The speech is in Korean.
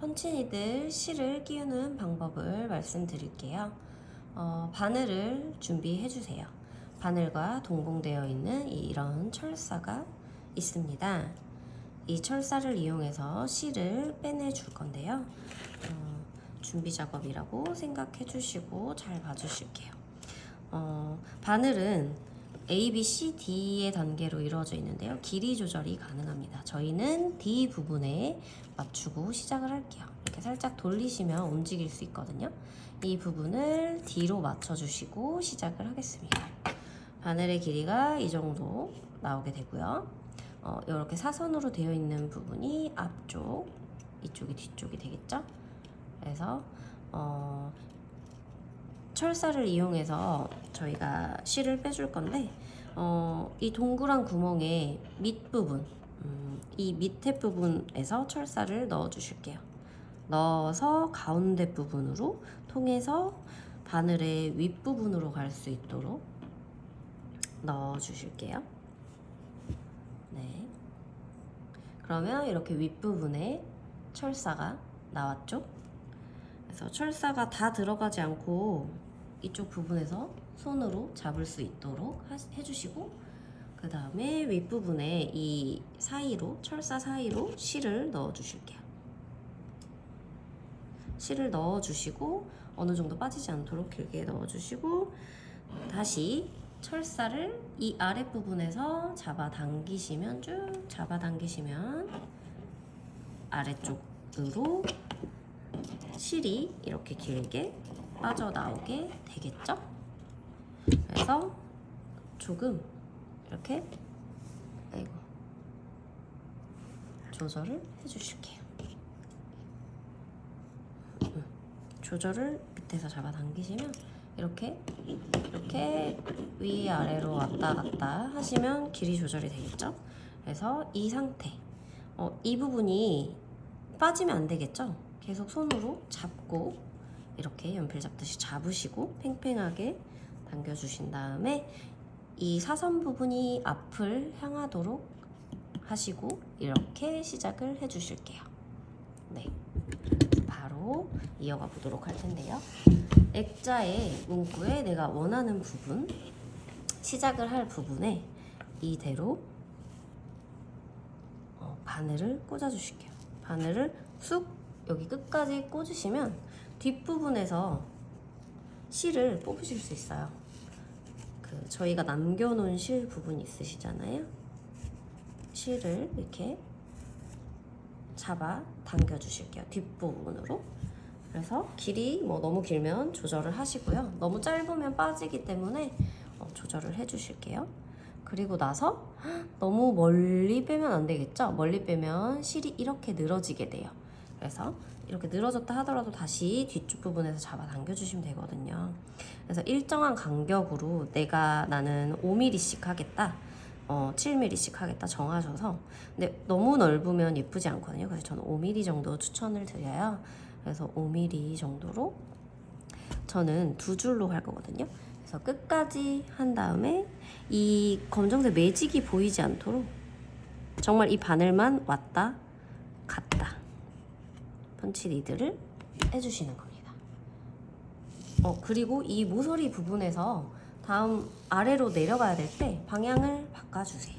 펀치니들 실을 끼우는 방법을 말씀드릴게요. 어, 바늘을 준비해 주세요. 바늘과 동봉되어 있는 이런 철사가 있습니다. 이 철사를 이용해서 실을 빼내 줄 건데요. 어, 준비 작업이라고 생각해 주시고 잘 봐주실게요. 어, 바늘은 A, B, C, D의 단계로 이루어져 있는데요. 길이 조절이 가능합니다. 저희는 D 부분에 맞추고 시작을 할게요. 이렇게 살짝 돌리시면 움직일 수 있거든요. 이 부분을 D로 맞춰주시고 시작을 하겠습니다. 바늘의 길이가 이 정도 나오게 되고요. 어, 이렇게 사선으로 되어 있는 부분이 앞쪽, 이쪽이 뒤쪽이 되겠죠? 그래서 어, 철사를 이용해서 저희가 실을 빼줄 건데 어, 이 동그란 구멍의 밑부분 음, 이 밑에 부분에서 철사를 넣어 주실게요. 넣어서 가운데 부분으로 통해서 바늘의 윗부분으로 갈 수 있도록 넣어 주실게요. 네. 그러면 이렇게 윗부분에 철사가 나왔죠? 그래서 철사가 다 들어가지 않고 이쪽 부분에서 손으로 잡을 수 있도록 하- 해주시고 그 다음에 윗부분에 이 사이로 철사 사이로 실을 넣어 주실게요. 실을 넣어 주시고 어느 정도 빠지지 않도록 길게 넣어 주시고 다시 철사를 이 아랫부분에서 잡아 당기시면 쭉 잡아 당기시면 아래쪽으로 실이 이렇게 길게 빠져나오게 되겠죠? 그래서 조금 이렇게 아이고 조절을 해주실게요. 음, 조절을 밑에서 잡아당기시면 이렇게 이렇게 위 아래로 왔다 갔다 하시면 길이 조절이 되겠죠? 그래서 이 상태, 어, 이 부분이 빠지면 안 되겠죠? 계속 손으로 잡고 이렇게 연필 잡듯이 잡으시고 팽팽하게 당겨주신 다음에 이 사선 부분이 앞을 향하도록 하시고 이렇게 시작을 해주실게요. 네, 바로 이어가 보도록 할 텐데요. 액자의 문구에 내가 원하는 부분 시작을 할 부분에 이대로 어, 바늘을 꽂아주실게요. 바늘을 쑥 여기 끝까지 꽂으시면 뒷부분에서 실을 뽑으실 수 있어요. 그 저희가 남겨놓은 실 부분 있으시잖아요. 실을 이렇게 잡아 당겨 주실게요. 뒷부분으로. 그래서 길이 뭐 너무 길면 조절을 하시고요. 너무 짧으면 빠지기 때문에 어, 조절을 해 주실게요. 그리고 나서 너무 멀리 빼면 안 되겠죠? 멀리 빼면 실이 이렇게 늘어지게 돼요. 그래서 이렇게 늘어졌다 하더라도 다시 뒤쪽 부분에서 잡아 당겨주시면 되거든요. 그래서 일정한 간격으로 내가 나는 5mm씩 하겠다. 어, 7mm씩 하겠다 정하셔서 근데 너무 넓으면 예쁘지 않거든요. 그래서 저는 5mm 정도 추천을 드려요. 그래서 5mm 정도로 저는 두 줄로 할 거거든요. 그래서 끝까지 한 다음에 이 검정색 매직이 보이지 않도록 정말 이 바늘만 왔다 리드를 해주시는 겁니다. 어 그리고 이 모서리 부분에서 다음 아래로 내려가야 될 때 방향을 바꿔주세요.